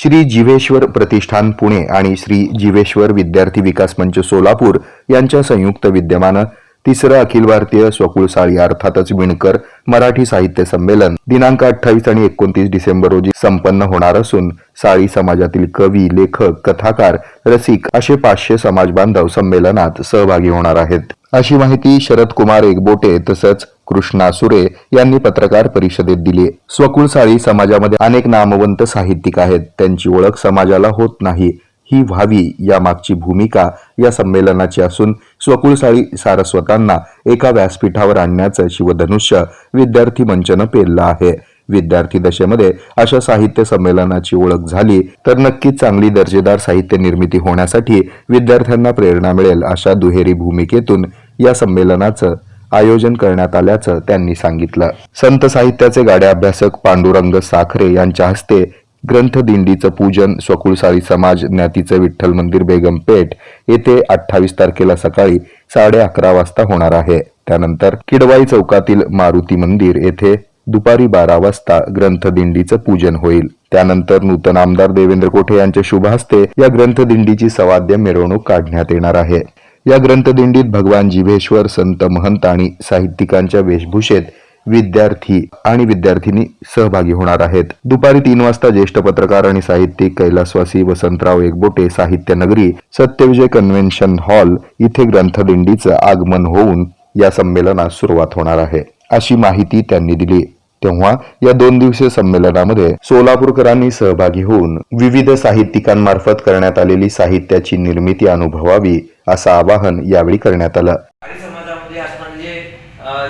श्री जीवेश्वर प्रतिष्ठान पुणे आणि श्री जीवेश्वर विद्यार्थी विकास मंच सोलापूर यांच्या संयुक्त विद्यमानं तिसरं अखिल भारतीय स्वकुळसाळी अर्थातच विणकर मराठी साहित्य संमेलन दिनांक अठ्ठावीस आणि एकोणतीस डिसेंबर रोजी संपन्न होणार असून साळी समाजातील कवी लेखक कथाकार रसिक असे पाचशे समाज बांधव संमेलनात सहभागी होणार आहेत. अशी माहिती शरद कुमार एकबोटे तसंच कृष्णा सुरे यांनी पत्रकार परिषदेत दिली. स्वकुळसाळी समाजामध्ये अनेक नामवंत साहित्यिक आहेत. त्यांची ओळख समाजाला होत नाही. ही व्हावी यामागची भूमिका या संमेलनाची असून स्वकुळसाळी सारस्वतांना एका व्यासपीठावर आणण्याचं शिवधनुष्य विद्यार्थी मंचनं पेरलं आहे. विद्यार्थी दशेमध्ये अशा साहित्य संमेलनाची ओळख झाली तर नक्कीच चांगली दर्जेदार साहित्य निर्मिती होण्यासाठी विद्यार्थ्यांना प्रेरणा मिळेल अशा दुहेरी भूमिकेतून या संमेलनाचं आयोजन करण्यात आल्याचं त्यांनी सांगितलं. संत साहित्याचे गाडे अभ्यासक पांडुरंग साखरे यांच्या हस्ते ग्रंथदिंडीचं पूजन स्वकुळसारी समाज ज्ञातीचं विठ्ठल मंदिर बेगमपेठ येथे अठ्ठावीस तारखेला सकाळी साडे अकरा वाजता होणार आहे. त्यानंतर किडवाई चौकातील मारुती मंदिर येथे दुपारी बारा वाजता ग्रंथदिंडीचं पूजन होईल. त्यानंतर नूतन आमदार देवेंद्र कोठे यांच्या शुभ हस्ते या ग्रंथदिंडीची सवाद्य मिरवणूक काढण्यात येणार आहे. या ग्रंथदिंडीत भगवान जिव्हेश्वर संत महंत आणि साहित्यिकांच्या वेशभूषेत विद्यार्थी आणि विद्यार्थिनी सहभागी होणार आहेत. दुपारी तीन वाजता ज्येष्ठ पत्रकार आणि साहित्यिक कैलासवासी वसंतराव एकबोटे साहित्य नगरी सत्यविजय कन्व्हेन्शन हॉल इथे ग्रंथदिंडीचं आगमन होऊन या संमेलनास सुरुवात होणार आहे. अशी माहिती त्यांनी दिली. तेव्हा या दोन दिवसीय संमेलनामध्ये सोलापूरकरांनी सहभागी होऊन विविध साहित्यिकांमार्फत करण्यात आलेली साहित्याची निर्मिती अनुभवावी असं आवाहन यावेळी करण्यात आलं. समाजामध्ये असणार जे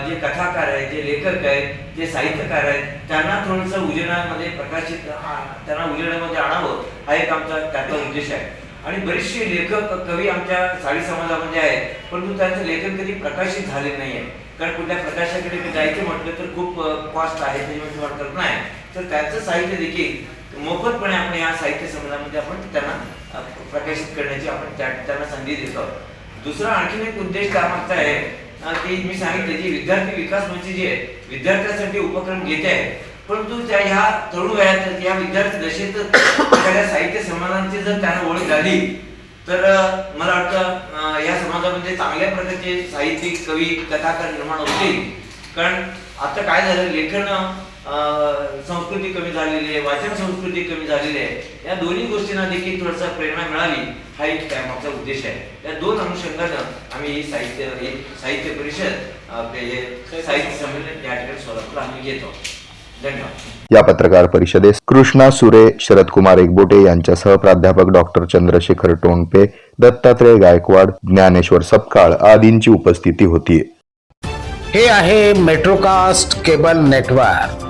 जे कथाकार आहेत जे लेखक आहेत जे साहित्यकार आहेत त्यांना थोडंसं उजेडामध्ये प्रकाशित त्यांना उजेडामध्ये आणावं हा एक आमचा त्याचा उद्देश आहे. आणि बरेचसे लेखक कवी आमच्या साडी समाजामध्ये आहेत परंतु त्यांचं लेखन कधी प्रकाशित झाले नाही आहे. कारण कुठल्या प्रकाशाकडे जायचं म्हटलं तर खूप कॉस्ट आहे त्याच्यामुळे करत नाही. तर त्यांचं साहित्य देखील मोफतपणे आपण या साहित्य संमेलनामध्ये आपण त्यांना प्रकाशित करण्याची आपण त्या- त्यांना संधी देतो. दुसरा आणखीन एक उद्देश त्यामागचा आहे की मी सांगितलं जी विद्यार्थी विकास मंच जे आहे विद्यार्थ्यांसाठी उपक्रम घेते आहे परंतु त्या ह्या तरुण वयात या विद्यार्थी दशेत एखाद्या साहित्य संमेलनाची जर त्यांना ओळख झाली तर मला वाटतं या समाजामध्ये चांगल्या प्रकारचे साहित्यिक कवी कथाकार निर्माण होतील. कारण आता काय झालं लेखन संस्कृती कमी झालेली आहे वाचन संस्कृती कमी झालेली आहे. या दोन्ही गोष्टींना देखील थोडासा प्रेरणा मिळावी हा एक त्यामागचा उद्देश आहे. या दोन अनुषंगानं आम्ही ही साहित्य ही साहित्य परिषद आपले हे साहित्य संमेलन या ठिकाणी सोलापूर आम्ही घेतो. धन्यवाद. या पत्रकार परिषदेस कृष्णा सुरे शरदकुमार एकबोटे यांच्यासह प्राध्यापक डॉक्टर चंद्रशेखर टोणपे दत्तात्रय गायकवाड ज्ञानेश्वर सपकाळ आदींची उपस्थिती होती. हे आहे मेट्रोकास्ट केबल नेटवर्क.